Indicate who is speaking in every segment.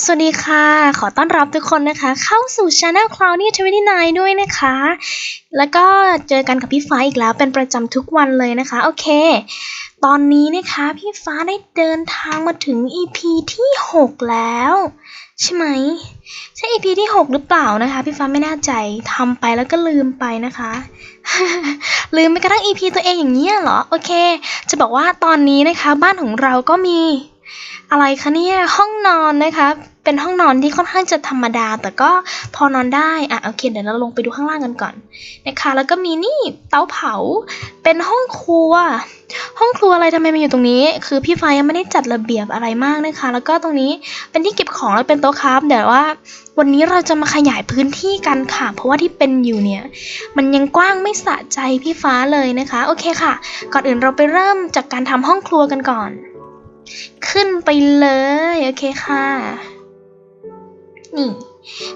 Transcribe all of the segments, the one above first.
Speaker 1: สวัสดีค่ะ ขอต้อนรับทุกคนนะคะ เข้าสู่ Channel Cloudy 29ด้วยนะคะ แล้วก็เจอกันกับพี่ฟ้าอีกแล้วเป็นประจำทุกวันเลยนะคะ โอเค ตอนนี้นะคะพี่ฟ้าได้เดินทางมาถึง EP ที่ 6 แล้ว ใช่ไหม ใช่ EP ที่ 6 หรือเปล่านะคะ พี่ฟ้าไม่แน่ใจทำไปแล้วก็ลืมไปนะคะ ลืมไปกระทั่ง EP ตัวเองอย่างนี้ยเหรอ โอเค จะบอกว่าตอนนี้นะคะ บ้านของเราก็มี อะไรคะเนี่ยห้องนอนนะคะเป็นห้องนอนที่ค่อนข้างจะธรรมดา แต่ก็พอนอนได้อะโอเคเดี๋ยวเราลงไปดูข้างล่างกันก่อนนะคะ แล้วก็มีนี่เตาเผา เป็นห้องครัว ห้องครัวอะไรทำไมมาอยู่ตรงนี้ คือพี่ฟ้ายังไม่ได้จัดระเบียบอะไรมากนะคะ แล้วก็ตรงนี้เป็นที่เก็บของแล้วเป็นโต๊ะครับเดี๋ยวว่า วันนี้เราจะมาขยายพื้นที่กันค่ะ เพราะว่าที่เป็นอยู่เนี่ยมันยังกว้างไม่สะใจพี่ฟ้าเลยนะคะ โอเคค่ะ ก่อนอื่นเราไปเริ่มจากการทำห้องครัวกันก่อน ขึ้นไปเลย โอเคค่ะ นี่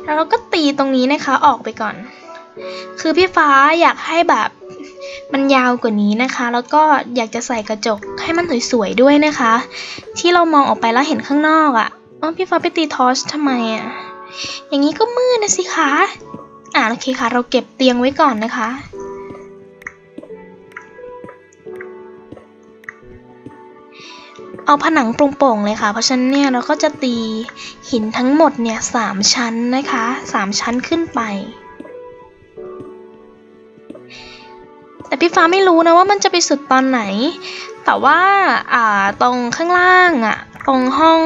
Speaker 1: แล้วเราก็ตีตรงนี้นะคะออกไปก่อน คือพี่ฟ้าอยากให้แบบมันยาวกว่านี้นะคะ แล้วก็อยากจะใส่กระจกให้มันสวยๆด้วยนะคะ ที่เรามองออกไปแล้วเห็นข้างนอกอะ่ะอ๋อพี่ฟ้าไปตีทอชทำไมอะ่ะอย่างนี้ก็มืดนะสิคะ อ่าโอเคค่ะ เราเก็บเตียงไว้ก่อนนะคะ เอาผนังโปร่งๆเลยค่ะ เพราะฉะนั้นเนี่ยเราก็จะตีหินทั้งหมดเนี่ยสามชั้นนะคะสามชั้นขึ้นไป แต่พี่ฟ้าไม่รู้นะว่ามันจะไปสุดตอนไหน แต่ว่าอ่าตรงข้างล่างอะตรงห้อง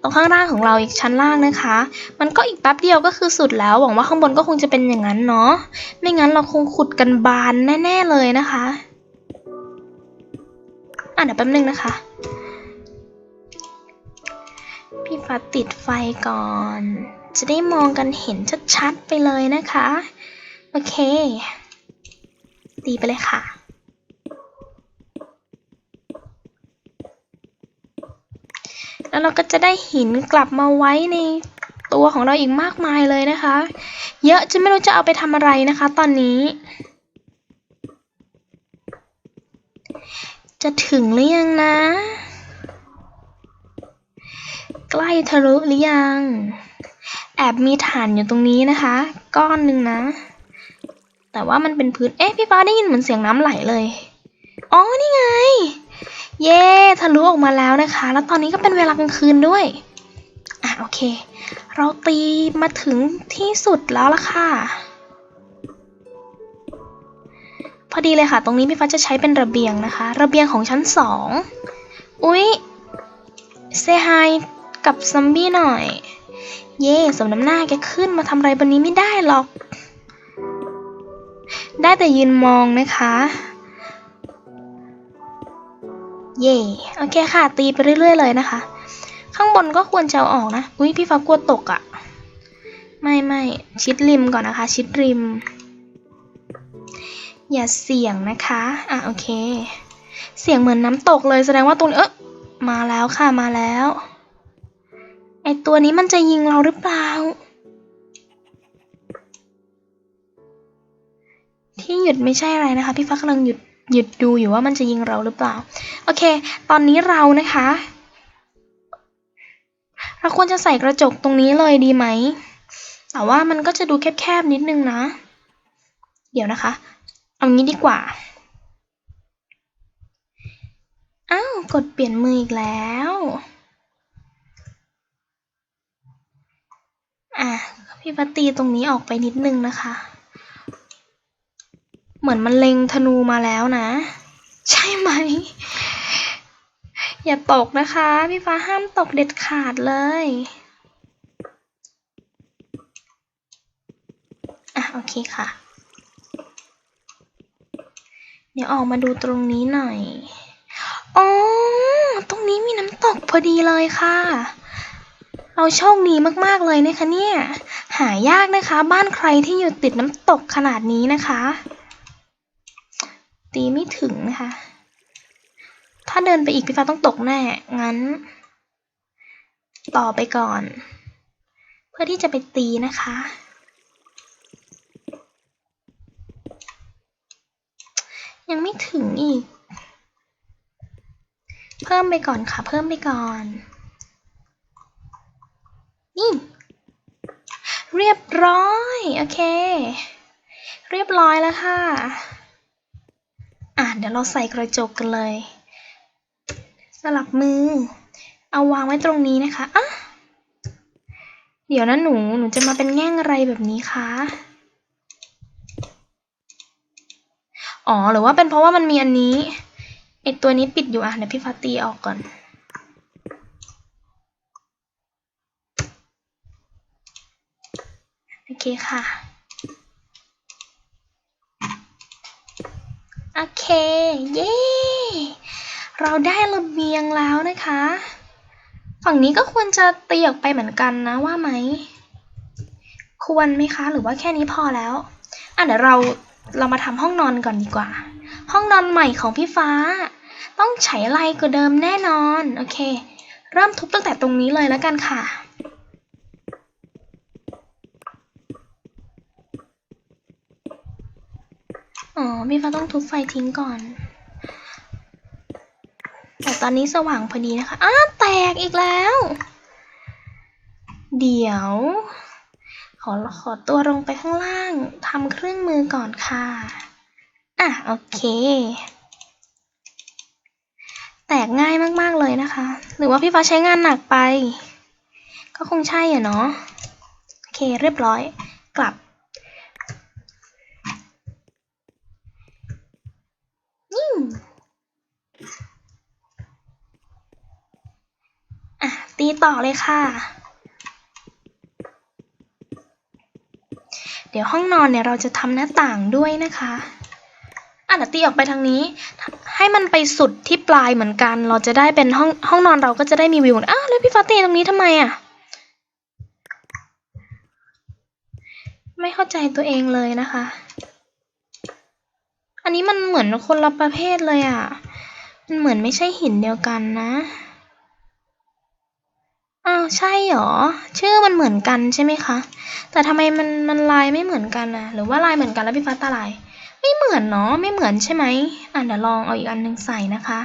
Speaker 1: ตรงข้างล่างของเราอีกชั้นล่างนะคะ มันก็อีกแป๊บเดียวก็คือสุดแล้ว หวังว่าข้างบนก็คงจะเป็นอย่างนั้นเนาะไม่งั้นเราคงขุดกันบานแน่ ๆเลยนะคะ อะเดี๋ยวแป๊บนึงนะคะ พี่ฟ้าติดไฟก่อน จะได้มองกันเห็นชัดๆไปเลยนะคะ โอเค ตีไปเลยค่ะแล้วเราก็จะได้หินกลับมาไว้ในตัวของเราอีกมากมายเลยนะคะ เยอะจนไม่รู้จะเอาไปทำอะไรนะคะ ตอนนี้ จะถึงหรือยังนะ ใกล้ทะลุหรือยัง แอบมีฐานอยู่ตรงนี้นะคะ ก้อนหนึ่งนะ แต่ว่ามันเป็นพื้น เอ๊ะ พี่ฟ้าได้ยินเหมือนเสียงน้ำไหลเลย อ๋อ นี่ไง เย่ทะลุออกมาแล้วนะคะ แล้วตอนนี้ก็เป็นเวลากลางคืนด้วย อะ โอเค เราตีมาถึงที่สุดแล้วละค่ะ อดีเลยค่ะ ตรงนี้พี่ฟ้าจะใช้เป็นระเบียงนะคะ ระเบียงของชั้นสองอุ๊ยเซฮายกับซัมบี้หน่อย เย่สมน้ำหน้าแกขึ้นมาทำอะไรบนนี้ไม่ได้หรอก ได้แต่ยืนมองนะคะ เย่โอเคค่ะ ตีไปเรื่อยๆเลยนะคะ ข้างบนก็ควรจะเอาออกนะ อุ้ยพี่ฟ้ากลัวตกอะ่ะ ไม่ไม่ชิดริมก่อนนะคะ ชิดริม อย่าเสี่ยงนะคะ อะโอเค เสียงเหมือนน้ำตกเลยแสดงว่าตรงนี้เออมาแล้วค่ะมาแล้ว ไอตัวนี้มันจะยิงเราหรือเปล่า ที่หยุดไม่ใช่อะไรนะคะ พี่ฟ้ากำลังหยุดหยุดดูอยู่ว่ามันจะยิงเราหรือเปล่า โอเค ตอนนี้เรานะคะ เราควรจะใส่กระจกตรงนี้เลยดีไหม แต่ว่ามันก็จะดูแคบๆนิดนึงนะ เดี๋ยวนะคะ เอางี้ดีกว่า อ้าว กดเปลี่ยนมืออีกแล้ว อะ พี่พัตตีตรงนี้ออกไปนิดนึงนะคะ เหมือนมันเล็งธนูมาแล้วนะ ใช่ไหม อย่าตกนะคะ พี่ฟ้าห้ามตกเด็ดขาดเลย อะ โอเคค่ะ เดี๋ยวออกมาดูตรงนี้หน่อย อ๋อ ตรงนี้มีน้ำตกพอดีเลยค่ะ เราโชคดีมากๆเลยนะคะเนี่ย หายากนะคะบ้านใครที่อยู่ติดน้ำตกขนาดนี้นะคะ ตีไม่ถึงนะคะ ถ้าเดินไปอีกพี่ฟ้าต้องตกแน่ งั้น ต่อไปก่อน เพื่อที่จะไปตีนะคะ ยังไม่ถึงอีก เพิ่มไปก่อนค่ะ เพิ่มไปก่อน นี่ เรียบร้อย โอเค เรียบร้อยแล้วค่ะ อะ เดี๋ยวเราใส่กระจกกันเลย สลับมือ เอาวางไว้ตรงนี้นะคะอะเดี๋ยวนะหนู หนูจะมาเป็นแง่งอะไรแบบนี้คะ อ๋อ หรือว่าเป็นเพราะว่ามันมีอันนี้ไอตัวนี้ปิดอยู่อะ เดี๋ยวพี่ฟ้าตีออกก่อน โอเคค่ะ โอเค เย้ เราได้ระเบียงแล้วนะคะ ฝั่งนี้ก็ควรจะตีออกไปเหมือนกันนะว่าไหม ควรไหมคะ หรือว่าแค่นี้พอแล้ว อะเดี๋ยวเรา เรามาทำห้องนอนก่อนดีกว่า ห้องนอนใหม่ของพี่ฟ้า ต้องใช้ลายกว่าเดิมแน่นอน โอเค เริ่มทุบตั้งแต่ตรงนี้เลยแล้วกันค่ะอ๋อพี่ฟ้าต้องทุบไฟทิ้งก่อน แต่ตอนนี้สว่างพอดีนะคะ อ้าแตกอีกแล้ว เดี๋ยว อขอตัวลงไปข้างล่างทำเครื่องมือก่อนค่ะ อะ โอเค แตกง่ายมาก ๆ เลยนะคะ หรือว่าพี่ฟ้าใช้งานหนักไป ก็คงใช่อะเนาะ โอเค เรียบร้อย กลับ ยิ่งอะ ตีต่อเลยค่ะ ดี๋ยวห้องนอนเนี่ยเราจะทำหน้าต่างด้วยนะคะอะเดี๋ยวตีออกไปทางนี้ ให้มันไปสุดที่ปลายเหมือนกัน เราจะได้เป็นห้องห้องนอนเราก็จะได้มีวิวอ้าวแล้วพี่ฟ้าตีตรงนี้ทำไมอะไม่เข้าใจตัวเองเลยนะคะ อันนี้มันเหมือนคนละประเภทเลยอะ มันเหมือนไม่ใช่หินเดียวกันนะ ใช่หรอ ชื่อมันเหมือนกันใช่ไหมคะ แต่ทำไมมันมันลายไม่เหมือนกันนะหรือว่าลายเหมือนกันแล้วพี่ฟ้าตาลาย ไม่เหมือนเนาะไม่เหมือนใช่ไหมอะเดี๋ยวลองเอาอีกอันหนึ่งใส่นะคะ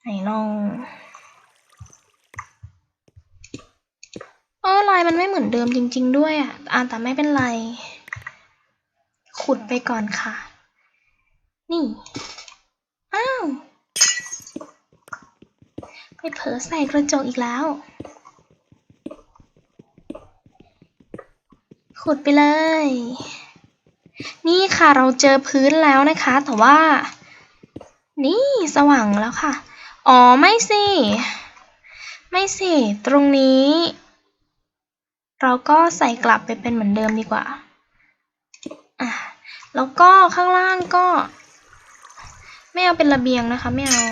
Speaker 1: ไหนลองเออลายมันไม่เหมือนเดิมจริง ๆ ด้วยอะอะแต่ไม่เป็นไร ขุดไปก่อนค่ะ นี่ อ้าว ไปเผลอใส่กระจกอีกแล้ว ขุดไปเลย นี่ค่ะเราเจอพื้นแล้วนะคะ แต่ว่า นี่สว่างแล้วค่ะ อ๋อไม่สิ ไม่สิ ตรงนี้ เราก็ใส่กลับไปเป็นเหมือนเดิมดีกว่าอะแล้วก็ข้างล่างก็ ไม่เอาเป็นระเบียงนะคะ ไม่เอา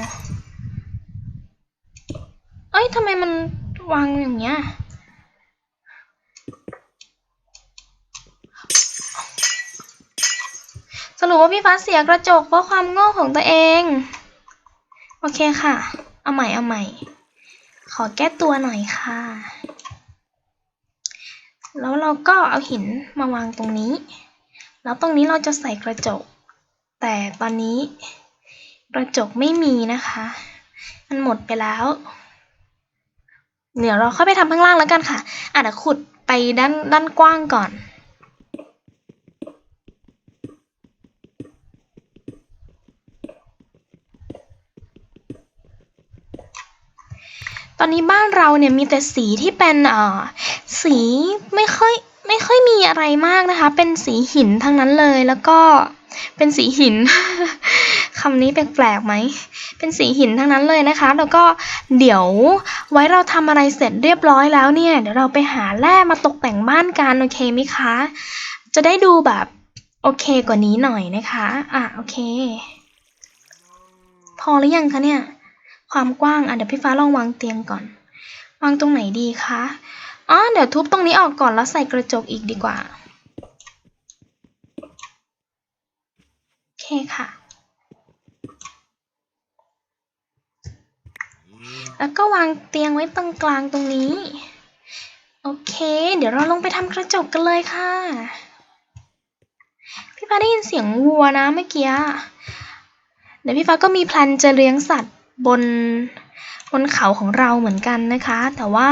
Speaker 1: อ้ยทำไมมันวางอย่างเงี้ยสรุปว่าพี่ฟ้าเสียกระจกเพราะความโง่ของตัวเอง โอเคค่ะ เอาใหม่เอาใหม่ ขอแก้ตัวหน่อยค่ะ แล้วเราก็เอาหินมาวางตรงนี้ แล้วตรงนี้เราจะใส่กระจก แต่ตอนนี้ กระจกไม่มีนะคะ มันหมดไปแล้ว เดี๋ยวเราเข้าไปทำข้างล่างแล้วกันค่ะอะเดี๋ยวขุดไปด้านด้านกว้างก่อนตอนนี้บ้านเราเนี่ยมีแต่สีที่เป็นเอ่อสีไม่ค่อยไม่ค่อยมีอะไรมากนะคะ เป็นสีหินทั้งนั้นเลยแล้วก็เป็นสีหิน คำนี้แปลกๆไหม เป็นสีหินทั้งนั้นเลยนะคะ แล้วก็เดี๋ยวไว้เราทำอะไรเสร็จเรียบร้อยแล้วเนี่ย เดี๋ยวเราไปหาแร่มาตกแต่งบ้านกันโอเคไหมคะ จะได้ดูแบบโอเคกว่านี้หน่อยนะคะ อะโอเค พอหรือยังคะเนี่ย ความกว้าง อะเดี๋ยวพี่ฟ้าลองวางเตียงก่อน วางตรงไหนดีคะ อ๋อเดี๋ยวทุบตรงนี้ออกก่อนแล้วใส่กระจกอีกดีกว่า โอเคค่ะ แล้วก็วางเตียงไว้ตรงกลางตรงนี้ โอเค เดี๋ยวเราลงไปทำกระจกกันเลยค่ะ พี่ฟ้าได้ยินเสียงวัวนะเมื่อกี้เดี๋ยวพี่ฟ้าก็มีแพลนจะเลี้ยงสัตว์บนบนเขาของเราเหมือนกันนะคะ แต่ว่า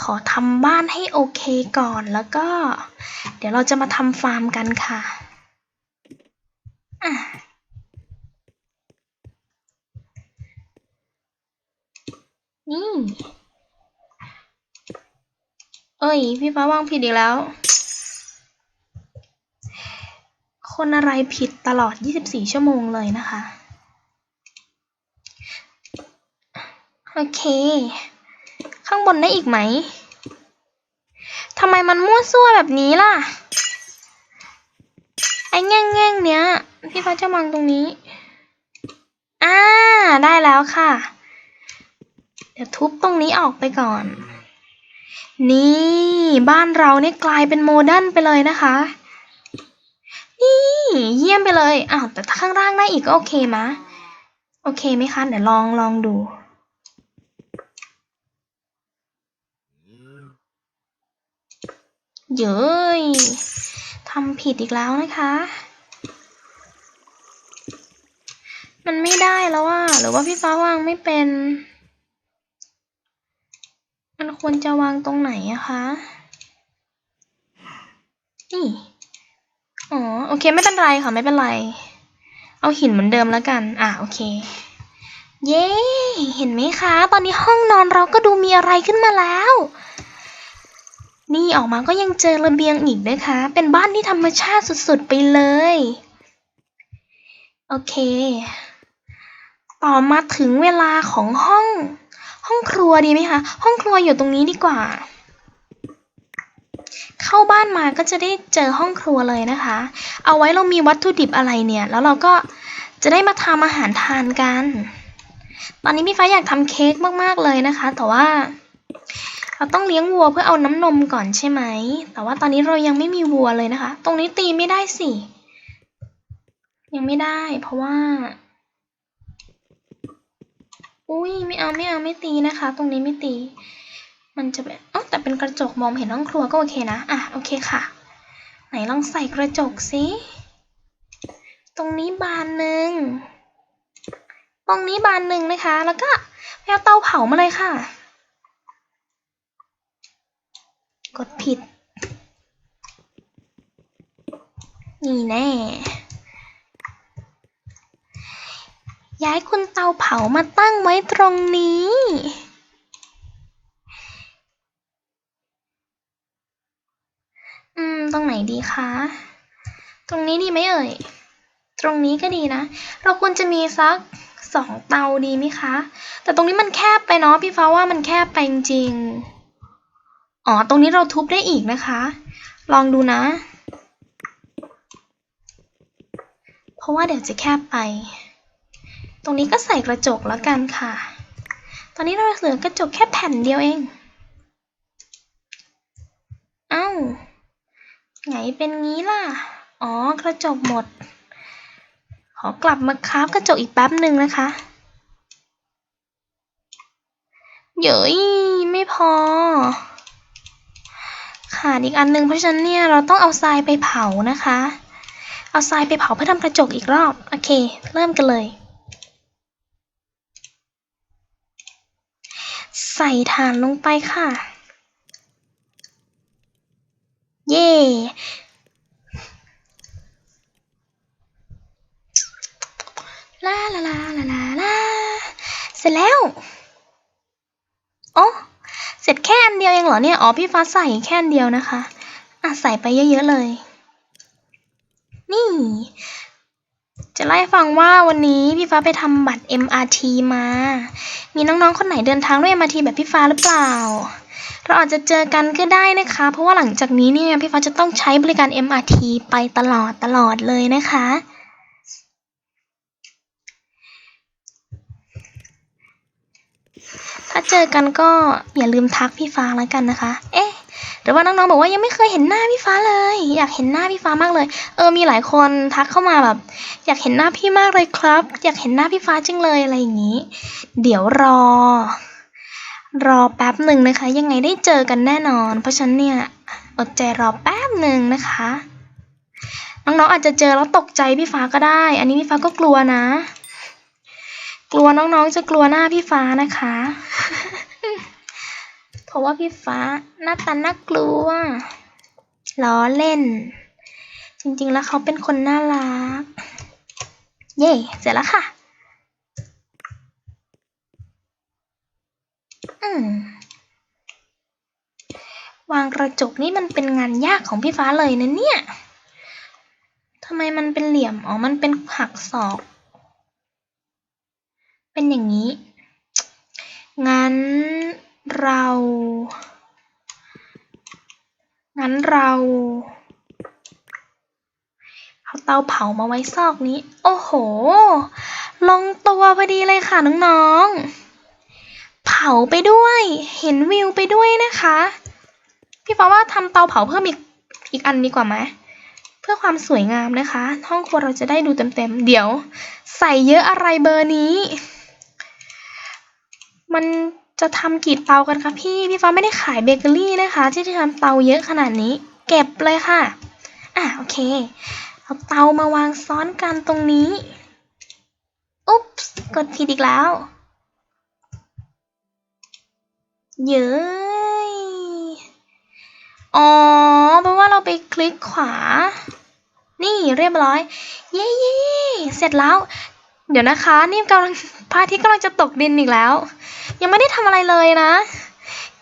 Speaker 1: ขอทำบ้านให้โอเคก่อนแล้วก็ เดี๋ยวเราจะมาทำฟาร์มกันค่ะอะ นี่เอ้ย พี่ฟ้าว่างผิดอีกแล้ว คนอะไรผิดตลอด 24 ชั่วโมงเลยนะคะ โอเค ข้างบนได้อีกไหมทำไมมันมั่วซั่วแบบนี้ล่ะ ไอ้แง่งแง่งเนี้ย พี่ฟ้าจะวางตรงนี้ อ่า ได้แล้วค่ะ เดี๋ยวทุบตรงนี้ออกไปก่อน นี่บ้านเราเนี่ยกลายเป็นโมเดิร์นไปเลยนะคะ นี่เยี่ยมไปเลยอ้าวแต่ถ้าข้างล่างได้อีกก็โอเคมะ โอเคไหมคะ เดี๋ยวลองลองดูเย้ยทำผิดอีกแล้วนะคะ มันไม่ได้แล้วว่าหรือว่าพี่ฟ้าวางไม่เป็น มันควรจะวางตรงไหนอะคะ นี่ อ๋อ โอเค ไม่เป็นไรค่ะ ไม่เป็นไร เอาหินเหมือนเดิมแล้วกัน อะ โอเค เย้ เห็นไหมคะ ตอนนี้ห้องนอนเราก็ดูมีอะไรขึ้นมาแล้ว นี่ออกมาก็ยังเจอระเบียงอีกนะคะ เป็นบ้านที่ธรรมชาติสุดๆไปเลย โอเค ต่อมาถึงเวลาของห้อง ห้องครัวดีไหมคะ ห้องครัวอยู่ตรงนี้ดีกว่า เข้าบ้านมาก็จะได้เจอห้องครัวเลยนะคะ เอาไว้เรามีวัตถุดิบอะไรเนี่ย แล้วเราก็จะได้มาทำอาหารทานกัน ตอนนี้พี่ฟ้าอยากทำเค้กมากๆเลยนะคะ แต่ว่าเราต้องเลี้ยงวัวเพื่อเอาน้ำนมก่อนใช่ไหม แต่ว่าตอนนี้เรายังไม่มีวัวเลยนะคะ ตรงนี้ตีไม่ได้สิ ยังไม่ได้เพราะว่า อุ้ยไม่เอาไม่เอาไม่ตีนะคะ ตรงนี้ไม่ตี มันจะแบบอ๋อแต่เป็นกระจกมองเห็นห้องครัวก็โอเคนะอะโอเคค่ะ ไหนลองใส่กระจกสิตรงนี้บานหนึ่งตรงนี้บานหนึ่งนะคะ แล้วก็ไปเอาเตาเผามาเลยค่ะ กดผิด นี่แน่ ย้ายคุณเตาเผามาตั้งไว้ตรงนี้ อืม ตรงไหนดีคะ ตรงนี้ดีไหมเอ่ย ตรงนี้ก็ดีนะ เราควรจะมีสักสองเตาดีไหมคะ แต่ตรงนี้มันแคบไปเนาะพี่ฟ้าว่ามันแคบไปจริง อ๋อ ตรงนี้เราทุบได้อีกนะคะ ลองดูนะ เพราะว่าเดี๋ยวจะแคบไป ตรงนี้ก็ใส่กระจกแล้วกันค่ะ ตอนนี้เราเหลือกระจกแค่แผ่นเดียวเอง เอ้า ไงเป็นงี้ล่ะ อ๋อ กระจกหมด ขอกลับมาคราฟกระจกอีกแป๊บหนึ่งนะคะเย้ยไม่พอ ขาดอีกอันหนึงเพราะฉะนั้นเนี่ยเราต้องเอาทรายไปเผานะคะ เอาทรายไปเผาเพื่อทำกระจกอีกรอบ โอเค เริ่มกันเลย ใส่ถ่านลงไปค่ะ เย่ลาลาลาลาลาลาเสร็จแล้วอ๋อเสร็จแค่อันเดียวเองเหรอเนี่ย อ๋อ พี่ฟ้าใส่แค่อันเดียวนะคะ อะ ใส่ไปเยอะๆเลย นี่ จะไล่ฟังว่าวันนี้พี่ฟ้าไปทำบัตร MRT มา มีน้องๆ คนไหนเดินทางด้วย MRT แบบพี่ฟ้าหรือเปล่า เราอาจจะเจอกันก็ได้นะคะ เพราะว่าหลังจากนี้เนี่ยพี่ฟ้าจะต้องใช้บริการ MRT ไปตลอดตลอดเลยนะคะ ถ้าเจอกันก็อย่าลืมทักพี่ฟ้าแล้วกันนะคะ เอ๊ะ หรือว่าน้องๆบอกว่ายังไม่เคยเห็นหน้าพี่ฟ้าเลย อยากเห็นหน้าพี่ฟ้ามากเลย เออมีหลายคนทักเข้ามาแบบ อยากเห็นหน้าพี่มากเลยครับ อยากเห็นหน้าพี่ฟ้าจังเลยอะไรอย่างนี้ เดี๋ยวรอ รอแป๊บหนึ่งนะคะ ยังไงได้เจอกันแน่นอน เพราะฉันเนี่ยอดใจรอแป๊บหนึ่งนะคะน้องๆอาจจะเจอแล้วตกใจพี่ฟ้าก็ได้ อันนี้พี่ฟ้าก็กลัวนะ กลัวน้องๆจะกลัวหน้าพี่ฟ้านะคะ เพราะว่าพี่ฟ้าหน้าตาน่ากลัวล้อเล่น จริงๆแล้วเขาเป็นคนน่ารัก เย่เสร็จแล้วค่ะ อืมวางกระจกนี่มันเป็นงานยากของพี่ฟ้าเลยนะเนี่ยทำไมมันเป็นเหลี่ยม อ๋อ มันเป็นหักศอก เป็นอย่างนี้ งั้น เรา งั้นเรา เอาเตาเผามาไว้ซอกนี้ โอ้โห ลงตัวพอดีเลยค่ะน้องๆ เผาไปด้วย เห็นวิวไปด้วยนะคะ พี่ฟ้าว่าทำเตาเผาเพิ่มอีกอีกอันดีกว่าไหมเพื่อความสวยงามนะคะ ห้องครัวเราจะได้ดูเต็มๆ เดี๋ยว ใส่เยอะอะไรเบอร์นี้ มัน จะทำกี่เตากันคะพี่ พี่ฟ้าไม่ได้ขายเบเกอรี่นะคะ ที่จะทำเตาเยอะขนาดนี้ เก็บเลยค่ะ อะโอเค เอาเตามาวางซ้อนกันตรงนี้ อุ๊บส์กดผิดอีกแล้ว เย้ยอ๋อแปลว่าเราไปคลิกขวา นี่เรียบร้อย เย้เย้เสร็จแล้ว เดี๋ยวนะคะ นี่กำลังพระอาทิตย์กำลังจะตกดินอีกแล้ว ยังไม่ได้ทำอะไรเลยนะ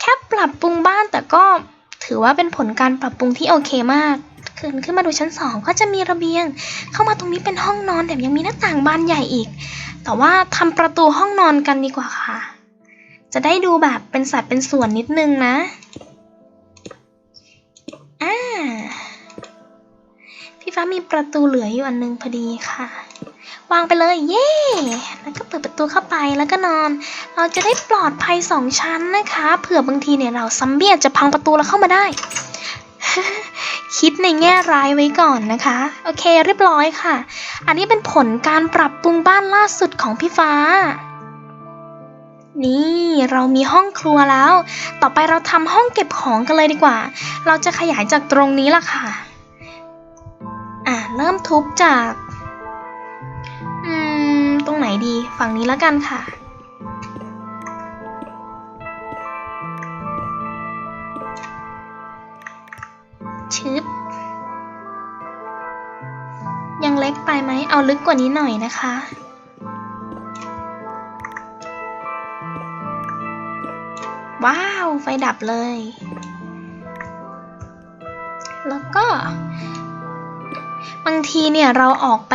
Speaker 1: แค่ปรับปรุงบ้านแต่ก็ถือว่าเป็นผลการปรับปรุงที่โอเคมาก ขึ้นขึ้นมาดูชั้นสองก็จะมีระเบียง เข้ามาตรงนี้เป็นห้องนอนแถมยังมีหน้าต่างบานใหญ่อีก แต่ว่าทำประตูห้องนอนกันดีกว่าค่ะ จะได้ดูแบบเป็นสัดเป็นส่วนนิดนึงนะอ่าพี่ฟ้ามีประตูเหลืออยู่อันนึงพอดีค่ะ วางไปเลย เย่แล้วก็เปิดประตูเข้าไปแล้วก็นอน เราจะได้ปลอดภัยสองชั้นนะคะ เผื่อบางทีเนี่ยเราซัมเบียจะพังประตูแล้วเข้ามาได้ คิดในแง่ร้ายไว้ก่อนนะคะ โอเคเรียบร้อยค่ะ อันนี้เป็นผลการปรับปรุงบ้านล่าสุดของพี่ฟ้านี่เรามีห้องครัวแล้ว ต่อไปเราทำห้องเก็บของกันเลยดีกว่า เราจะขยายจากตรงนี้ล่ะค่ะ อะเริ่มทุบจาก ตรงไหนดีฝั่งนี้แล้วกันค่ะ ชึบ ยังเล็กไปไหม เอาลึกกว่านี้หน่อยนะคะ ว้าว ไฟดับเลย แล้วก็ บางทีเนี่ยเราออกไป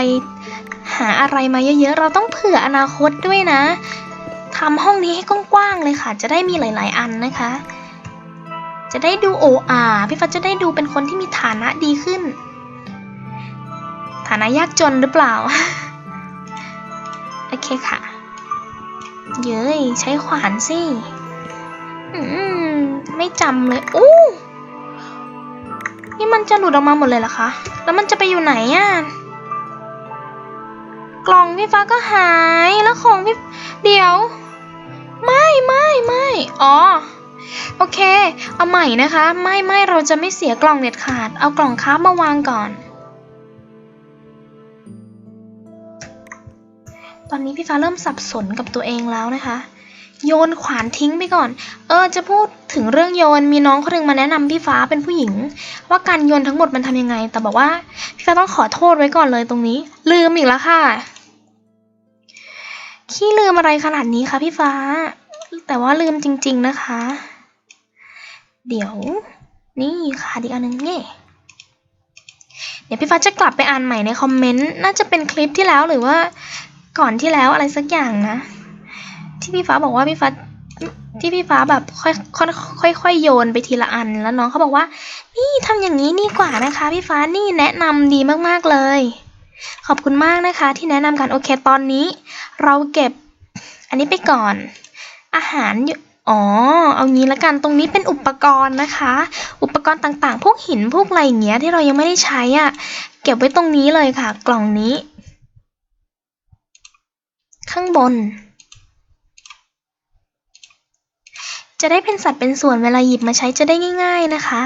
Speaker 1: หาอะไรมาเยอะๆ เราต้องเผื่ออนาคตด้วยนะทำห้องนี้ให้กว้างๆเลยค่ะ จะได้มีหลาย ๆ อันนะคะ จะได้ดูโออาพี่ฟ้าจะได้ดูเป็นคนที่มีฐานะดีขึ้น ฐานะยากจนหรือเปล่า โอเคค่ะ เย้ยใช้ขวานสิอืมไม่จำเลยอู้นี่มันจะหลุดออกมาหมดเลยเหรอคะ แล้วมันจะไปอยู่ไหนอะ กล่องพี่ฟ้าก็หายแล้วของพี่เดี๋ยว ไม่ไม่ไม่อ๋อโอเค เอาใหม่นะคะ ไม่ไม่เราจะไม่เสียกล่องเด็ดขาด เอากล่องค้ามาวางก่อน ตอนนี้พี่ฟ้าเริ่มสับสนกับตัวเองแล้วนะคะ โยนขวานทิ้งไปก่อน เออ จะพูดถึงเรื่องโยน มีน้องคนนึงมาแนะนำพี่ฟ้าเป็นผู้หญิง ว่าการโยนทั้งหมดมันทำยังไง แต่บอกว่าพี่ฟ้าต้องขอโทษไว้ก่อนเลยตรงนี้ ลืมอีกแล้วค่ะ ขี้ลืมอะไรขนาดนี้คะพี่ฟ้า แต่ว่าลืมจริง ๆนะคะ เดี๋ยว นี่ค่ะอีอันหนึงเนี่ยเดี๋ยวพี่ฟ้าจะกลับไปอ่านใหม่ในคอมเมนต์ น่าจะเป็นคลิปที่แล้วหรือว่า ก่อนที่แล้วอะไรสักอย่างนะ ที่พี่ฟ้าบอกว่าพี่ฟ้าที่พี่ฟ้าแบบค่อยค่อยค่อยค่อยโยนไปทีละอัน แล้วน้องเขาบอกว่า นี่ทำอย่างนี้ดีกว่านะคะ พี่ฟ้านี่แนะนำดีมากๆเลย ขอบคุณมากนะคะ ที่แนะนำกันโอเคตอนนี้ เราเก็บอันนี้ไปก่อน อาหารอยู่อ๋อ เอางี้ละกันตรงนี้เป็นอุปกรณ์นะคะ อุปกรณ์ต่างๆ พวกหินพวกอะไรอย่างเงี้ยที่เรายังไม่ได้ใช้อะ่ะ เก็บไว้ตรงนี้เลยค่ะ กล่องนี้ ข้างบน จะได้เป็นสัดเป็นส่วนเวลาหยิบมาใช้จะได้ง่าย ๆนะคะ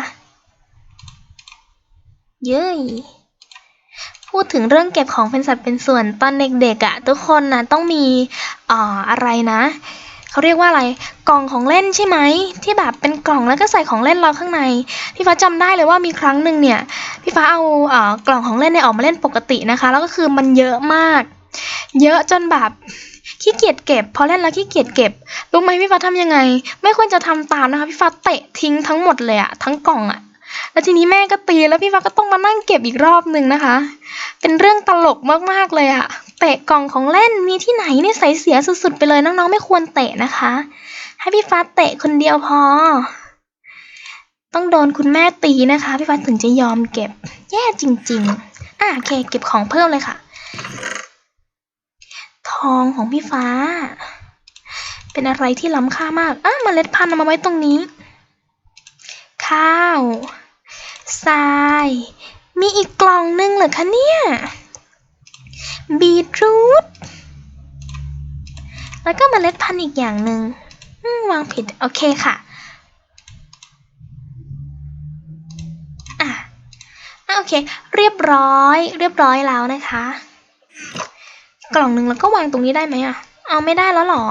Speaker 1: เย้ยพูดถึงเรื่องเก็บของเป็นสัดเป็นส่วนตอนเด็กๆอะ่ะ ทุกคนนะต้องมีอ่าอะไรนะเขาเรียกว่าอะไรกล่องของเล่นใช่ไหมที่แบบเป็นกล่องแล้วก็ใส่ของเล่นเราข้างในพี่ฟ้าจำได้เลยว่ามีครั้งหนึ่งเนี่ยพี่ฟ้าเอาเอ่อกล่องของเล่นเนี่ยออกมาเล่นปกตินะคะ แล้วก็คือมันเยอะมาก เยอะจนแบบ ขี้เกียจเก็บ พอเล่นแล้วขี้เกียจเก็บ รู้ไหมพี่ฟ้าทำยังไง ไม่ควรจะทำตามนะคะพี่ฟ้าเตะทิ้งทั้งหมดเลยอะทั้งกล่องอะแล้วทีนี้แม่ก็ตีแล้วพี่ฟ้าก็ต้องมานั่งเก็บอีกรอบหนึ่งนะคะ เป็นเรื่องตลกมากๆเลยอะเตะกล่องของเล่นมีที่ไหนเนี่ยใส่เสียสุดๆไปเลยน้องๆไม่ควรเตะนะคะ ให้พี่ฟ้าเตะคนเดียวพอ ต้องโดนคุณแม่ตีนะคะ พี่ฟ้าถึงจะยอมเก็บ แย่จริง ๆ อะโอเค เก็บของเพิ่มเลยค่ะ ทองของพี่ฟ้า เป็นอะไรที่ล้ำค่ามากอะเมล็ดพันธุ์เอามาไว้ตรงนี้ ข้าวทราย มีอีกกล่องนึงเหรอคะเนี่ย บีทรูท แล้วก็เมล็ดพันธุ์อีกอย่างหนึ่งวางผิด โอเคค่ะอะอะโอเค เรียบร้อย เรียบร้อยแล้วนะคะ กล่องหนึ่งแล้วก็วางตรงนี้ได้ไหมอะเอาไม่ได้แล้วหรอ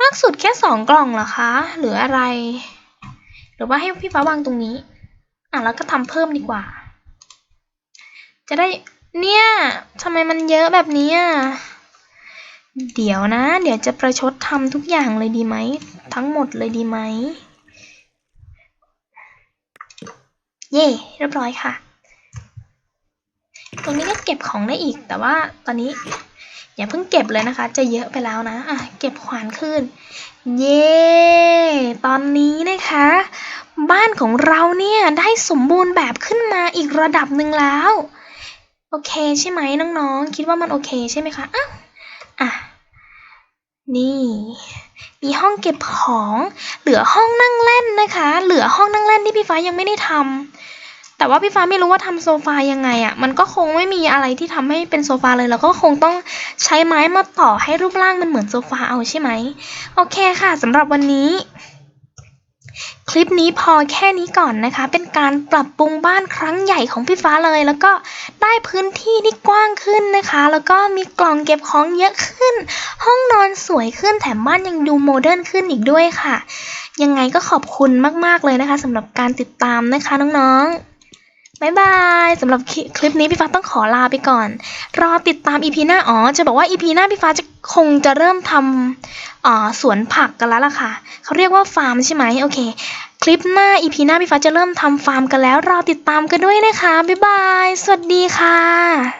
Speaker 1: มากสุดแค่สองกล่องเหรอคะ หรืออะไร หรือว่าให้พี่ฟ้าวางตรงนี้ อะแล้วก็ทำเพิ่มดีกว่า จะได้ เนี่ยทำไมมันเยอะแบบนี้อะเดี๋ยวนะ เดี๋ยวจะประชดทำทุกอย่างเลยดีไหม ทั้งหมดเลยดีไหม เย่เรียบร้อยค่ะ ตรงนี้ก็เก็บของได้อีก แต่ว่าตอนนี้ อย่าเพิ่งเก็บเลยนะคะ จะเยอะไปแล้วนะอะเก็บขวานขึ้น เย่ตอนนี้นะคะ บ้านของเราเนี่ยได้สมบูรณ์แบบขึ้นมาอีกระดับหนึ่งแล้ว โอเคใช่ไหมน้องๆ คิดว่ามันโอเคใช่ไหมคะอ้าวอะนี่ มีห้องเก็บของ เหลือห้องนั่งเล่นนะคะ เหลือห้องนั่งเล่นที่พี่ฟ้ายังไม่ได้ทำ แต่ว่าพี่ฟ้าไม่รู้ว่าทำโซฟายังไงอะ่ะ มันก็คงไม่มีอะไรที่ทำให้เป็นโซฟาเลยเราก็คงต้องใช้ไม้มาต่อให้รูปร่างมันเหมือนโซฟาเอาใช่ไหม โอเคค่ะสำหรับวันนี้ คลิปนี้พอแค่นี้ก่อนนะคะ เป็นการปรับปรุงบ้านครั้งใหญ่ของพี่ฟ้าเลย แล้วก็ได้พื้นที่ที่กว้างขึ้นนะคะ แล้วก็มีกล่องเก็บของเยอะขึ้น ห้องนอนสวยขึ้นแถมบ้านยังดูโมเดิร์นขึ้นอีกด้วยค่ะ ยังไงก็ขอบคุณมากๆเลยนะคะสำหรับการติดตามนะคะน้องๆ บายบายสำหรับคลิปนี้พี่ฟ้าต้องขอลาไปก่อน รอติดตามอีพีหน้าอ๋อจะบอกว่าอีพีหน้าพี่ฟ้าจะคงจะเริ่มทำอ่อสวนผักกันแล้วล่ะค่ะเขาเรียกว่าฟาร์มใช่ไหมโอเค คลิปหน้าอีพีหน้าพี่ฟ้าจะเริ่มทำฟาร์มกันแล้ว รอติดตามกันด้วยนะคะ บ๊ายบาย สวัสดีค่ะ